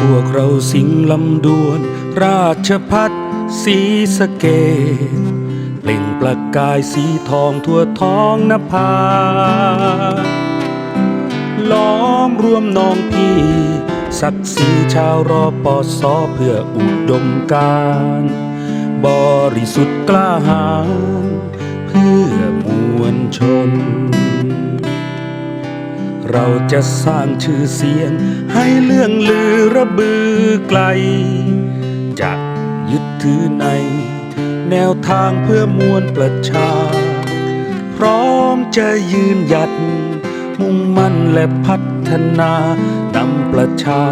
พวกเราสิงลำดวน ราชพัฒสีสะเกดเปล่งประกายสีทองทั่วท้องนภา ล้อมรวมน้องพี่ ศักดิ์ศรีชาวรอปอสอเพื่ออุดมการบริสุทธิ์กล้าหาญเพื่อมวลชน เราจะสร้างชื่อเสียง ให้เรื่องลือระบือไกล จะยึดถือใน แนวทางเพื่อมวลประชา พร้อมจะยืนหยัด มุ่งมั่นและพัฒนานำประชา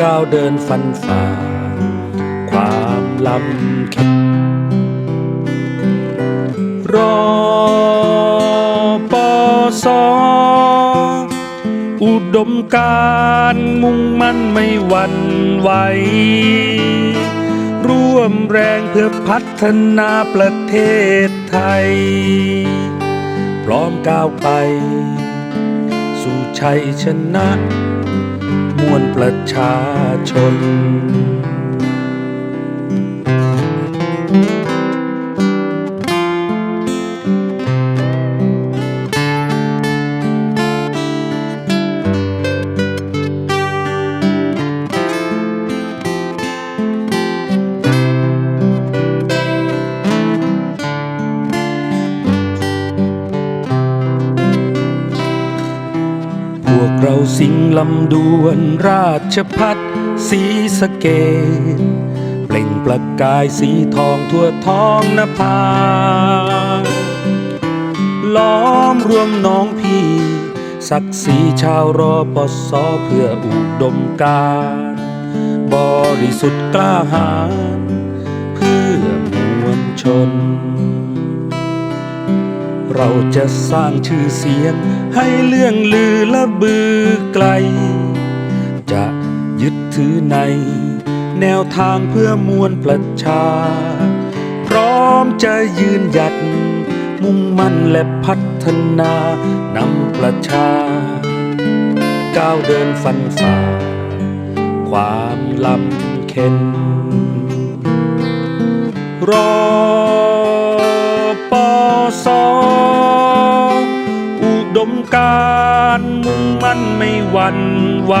ก้าวเดินฟันฝ่า ความลำเข็นรอปอสอ มการมุ่งมั่นไม่หวั่นไหว ร่วมแรงเพื่อพัฒนาประเทศไทย พร้อมก้าวไป สู่ชัยชนะ มวลประชาชน สิงลำดวนราชพัฒสีสะเกดเปล่งประกายสีทองทั่วท้องนภาล้อมรวมน้องพี่ ศักดิ์ศรีชาวรอปสอเพื่ออุดมการบริสุทธิ์กล้าหาญเพื่อมวลชน เราจะสร้างชื่อเสียง ให้เรื่องลือละบือไกล จะยึดถือใน แนวทางเพื่อมวลประชา พร้อมจะยืนหยัด มุ่งมั่นและพัฒนานำประชา ก้าวเดินฟันฝ่า ความลำเข็นรอ การณ์มุ่งมั่นไม่หวั่นไหว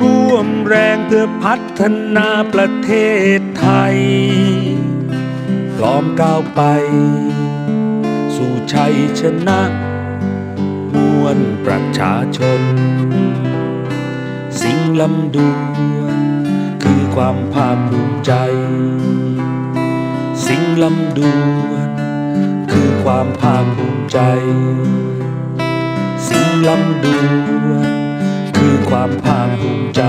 ร่วมแรงเพื่อพัฒนาประเทศไทย พร้อมก้าวไป สู่ชัยชนะมวลประชาชน สิ่งลำดวนคือความภาคภูมิใจ สิ่งลำดวนคือความภาคภูมิใจ สิ่งห์ลำดวนคือความภาคภูมิใจ